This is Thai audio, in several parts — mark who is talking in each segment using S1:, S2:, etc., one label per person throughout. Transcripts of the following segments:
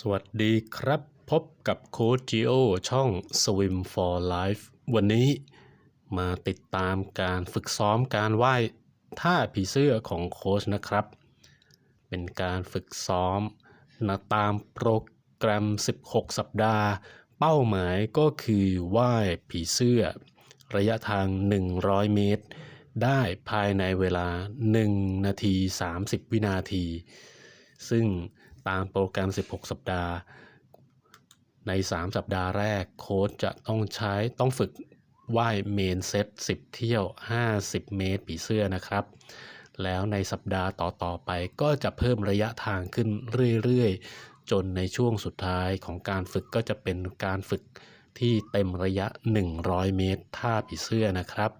S1: สวัสดีครับ พบกับโค้ชจิโอช่อง Swim for Life วันนี้มาติดตามการฝึกซ้อมการว่ายท่าผีเสื้อของโค้ชนะครับ เป็นการฝึกซ้อมนะตามโปรแกรม 16 สัปดาห์ เป้าหมายก็คือว่ายผีเสื้อ ระยะทาง 100 เมตร ได้ภายในเวลา 1 นาที 30 วินาที ซึ่ง ตามโปรแกรม 16 สัปดาห์ ใน 3 สัปดาห์แรกโค้ชจะต้องใช้ต้องฝึกว่ายเมนเซต10 เที่ยว 50 เมตรผีเสื้อนะครับ แล้วในสัปดาห์ต่อ ๆ ไปก็จะเพิ่มระยะทางขึ้นเรื่อย ๆ จนในช่วงสุดท้ายของการฝึกก็จะเป็นการฝึกที่เต็มระยะ 100 เมตร ท่าผีเสื้อนะครับ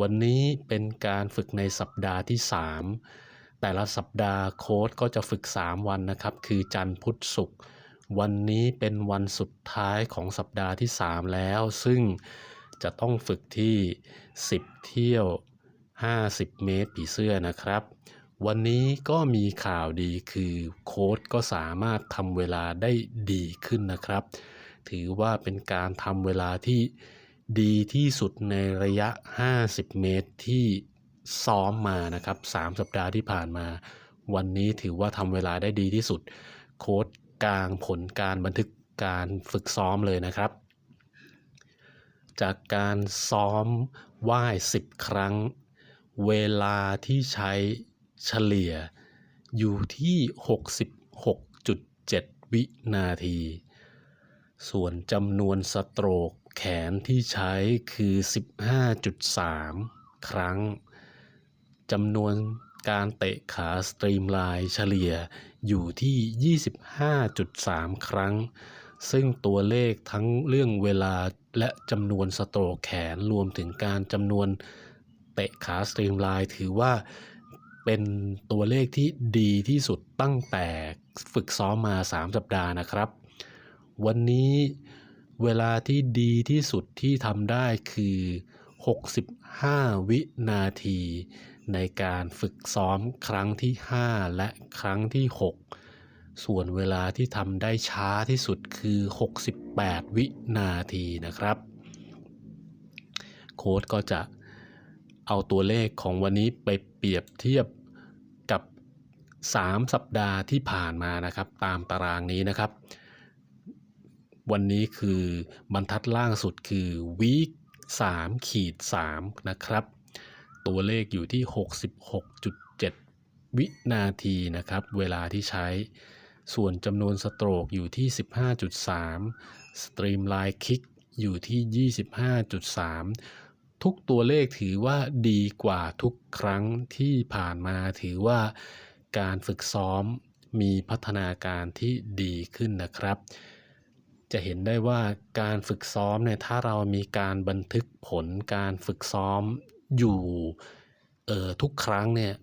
S1: วันนี้เป็นการฝึกในสัปดาห์ที่ 3 แต่ละสัปดาห์โค้ดก็จะฝึก 3 วันนะครับ คือจันทร์พุธศุกร์วันนี้เป็นวันสุดท้ายของสัปดาห์ที่ 3 แล้ว ซึ่งจะต้องฝึกที่ 10 เที่ยว 50 เมตรผีเสื้อนะครับ วันนี้ก็มีข่าวดีคือโค้ดก็สามารถทำเวลาได้ดีขึ้นนะครับ ถือว่าเป็นการทำเวลาที่ดีที่สุดในระยะ 50 เมตรที่ ซ้อมมานะครับ3สัปดาห์ที่ผ่านมา วันนี้ถือว่าทำเวลาได้ดีที่สุด โค้ดกลางผลการบันทึกการฝึกซ้อมเลยนะครับ จากการซ้อมว่าย 10 ครั้ง เวลาที่ใช้เฉลี่ยอยู่ที่ 66.7 วินาที ส่วนจำนวนสโตรกแขนที่ใช้คือ 15.3 ครั้ง จำนวนการเตะขาสตรีมไลน์เฉลี่ยอยู่ที่ 25.3 ครั้ง ซึ่งตัวเลขทั้งเรื่องเวลาและจำนวนสโตรกแขนรวมถึงการจำนวนเตะขาสตรีมไลน์ถือว่าเป็นตัวเลขที่ดีที่สุดตั้งแต่ฝึกซ้อมมา 3 สัปดาห์นะครับ วันนี้เวลาที่ดีที่สุดที่ทำได้คือ 65 วินาที ในการฝึกซ้อมครั้งที่ 5 และครั้งที่ 6 ส่วนเวลาที่ทำได้ช้าที่สุดคือ 68 วินาทีนะครับ โค้ดก็จะเอาตัวเลขของวันนี้ไปเปรียบเทียบกับ 3 สัปดาห์ที่ผ่านมานะครับ ตามตารางนี้นะครับ วันนี้คือบรรทัดล่างสุดคือวีค3ขีด3นะครับ ตัวเลขอยู่ที่ 66.7 วินาทีนะครับ เวลาที่ใช้ ส่วนจำนวนสโตรกอยู่ที่ 15.3 สตรีมไลน์คิกอยู่ที่ 25.3 ทุกตัวเลขถือว่าดีกว่าทุกครั้งที่ผ่านมาถือว่าการฝึกซ้อมมีพัฒนาการที่ดีขึ้นนะครับ จะเห็นได้ว่าการฝึกซ้อมเนี่ยถ้าเรามีการบันทึกผลการฝึกซ้อม อยู่เออทุกครั้งเนี่ย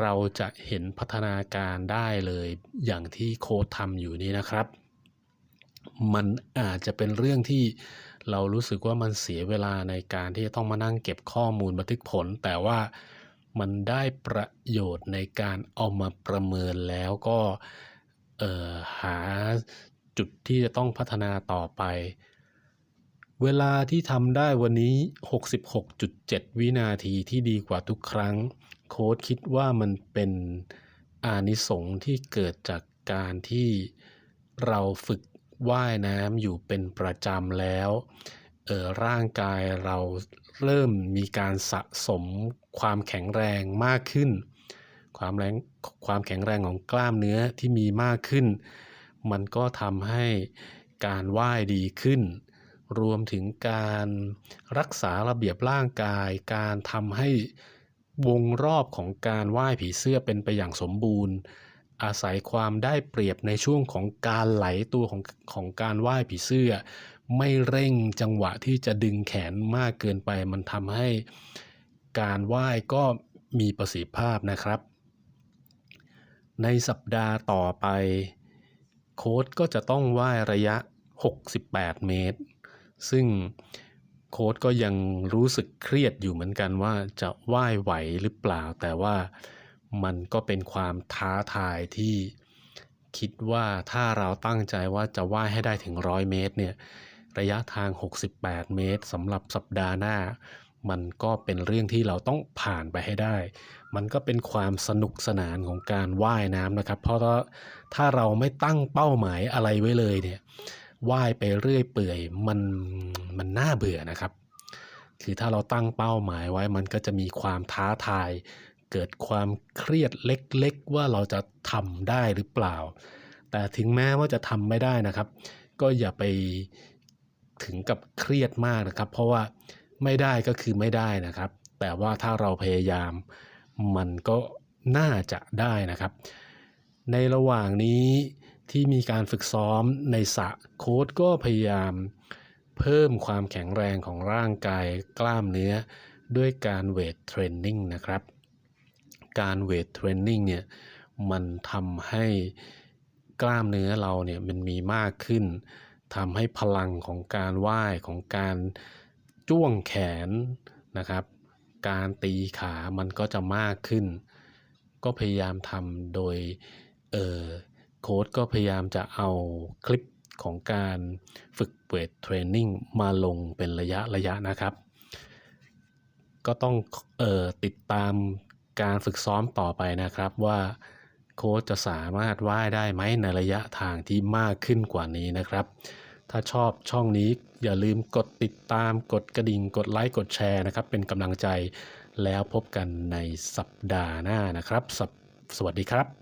S1: เราจะเห็นพัฒนาการได้เลยอย่างที่โค้ดทำอยู่นี้นะครับ มันอาจจะเป็นเรื่องที่เรารู้สึกว่ามันเสียเวลาในการที่จะต้องมานั่งเก็บข้อมูลบันทึกผล แต่ว่ามันได้ประโยชน์ในการเอามาประเมินแล้วก็หาจุดที่จะต้องพัฒนาต่อไป เวลาที่ทำได้วันนี้ 66.7 วินาทีที่ดีกว่าทุกครั้ง โค้ดคิดว่ามันเป็นอานิสงส์ที่เกิดจากการที่เราฝึกว่ายน้ำอยู่เป็นประจำแล้วเออร่างกายเราเริ่มมีการสะสมความแข็งแรงมากขึ้น ความแรงความแข็งแรงของกล้ามเนื้อที่มีมากขึ้น มันก็ทำให้การว่ายดีขึ้น รวมถึงการรักษาระเบียบร่างกาย การทำให้วงรอบของการว่ายผีเสื้อเป็นไปอย่างสมบูรณ์ อาศัยความได้เปรียบในช่วงของการไหลตัวของของการว่ายผีเสื้อ ไม่เร่งจังหวะที่จะดึงแขนมากเกินไป มันทำให้การว่ายก็มีประสิทธิภาพนะครับ ในสัปดาห์ต่อไป โค้ดก็จะต้องว่ายระยะ 68 เมตร ซึ่งโค้ดก็ยังรู้สึกเครียดอยู่เหมือนกันว่าจะว่ายไหวหรือเปล่า แต่ว่ามันก็เป็นความท้าทายที่คิดว่าถ้าเราตั้งใจว่าจะว่ายให้ได้ถึง 100 เมตรเนี่ยระยะทาง 68 เมตรสำหรับสัปดาห์หน้า มันก็เป็นเรื่องที่เราต้องผ่านไปให้ได้ มันก็เป็นความสนุกสนานของการว่ายน้ำนะครับ เพราะถ้าถ้าเราไม่ตั้งเป้าหมายอะไรไว้เลยเนี่ย ว่ายไปเรื่อยเปื่อยมันมันน่าเบื่อนะครับ คือถ้าเราตั้งเป้าหมายไว้มันก็จะมีความท้าทาย เกิดความเครียดเล็กๆ ว่าเราจะทำได้หรือเปล่า แต่ถึงแม้ว่าจะทำไม่ได้นะครับ ก็อย่าไปถึงกับเครียดมากนะครับ เพราะว่าไม่ได้ก็คือไม่ได้นะครับ แต่ว่าถ้าเราพยายามมันก็น่าจะได้นะครับ ในระหว่างนี้ ที่มีการฝึกซ้อมในสระโค้ดก็พยายามเพิ่มความแข็งแรงของร่างกายกล้ามเนื้อ ด้วยการเวทเทรนนิ่งนะครับ การเวทเทรนนิ่งเนี่ยมันทำให้กล้ามเนื้อเราเนี่ยมันมีมากขึ้นทำให้พลังของการว่ายของการจ้วงแขนนะครับ การตีขามันก็จะมากขึ้น ก็พยายามทำโดยเออ โค้ดก็พยายามจะเอาคลิปของการฝึกเวทเทรนนิ่งมาลงเป็นระยะระยะนะครับ ก็ต้องออติดตามการฝึกซ้อมต่อไปนะครับว่าโค้ชจะสามารถว่ายได้ไหมในระยะทางที่มากขึ้นกว่านี้นะครับ ถ้าชอบช่องนี้อย่าลืมกดติดตามกดกระดิ่ง กดไลค์กดแชร์นะครับ เป็นกำลังใจแล้วพบกันในสัปดาห์หน้านะครับสสวัสดีครับ